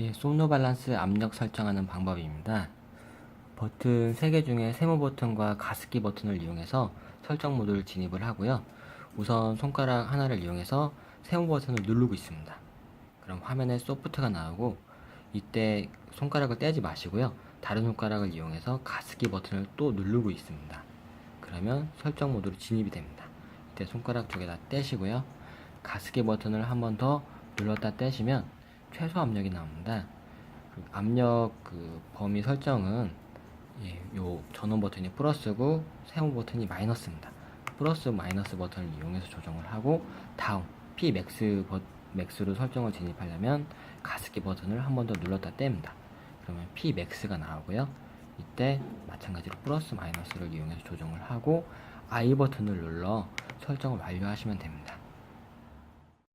예, 솜노 밸런스 압력 설정하는 방법입니다. 버튼 3개 중에 세모 버튼과 가습기 버튼을 이용해서 설정 모드를 진입을 하고요. 우선 손가락 하나를 이용해서 세모 버튼을 누르고 있습니다. 그럼 화면에 소프트가 나오고 이때 손가락을 떼지 마시고요. 다른 손가락을 이용해서 가습기 버튼을 또 누르고 있습니다. 그러면 설정 모드로 진입이 됩니다. 이때 손가락 쪽에다 떼시고요. 가습기 버튼을 한 번 더 눌렀다 떼시면 최소 압력이 나옵니다. 그 압력 그 범위 설정은 예, 요 전원 버튼이 플러스고 세모 버튼이 마이너스입니다. 플러스 마이너스 버튼을 이용해서 조정을 하고 다음 P 맥스 버, 맥스로 설정을 진입하려면 가습기 버튼을 한 번 더 눌렀다 뗍니다. 그러면 P 맥스가 나오고요. 이때 마찬가지로 플러스 마이너스를 이용해서 조정을 하고 I 버튼을 눌러 설정을 완료하시면 됩니다.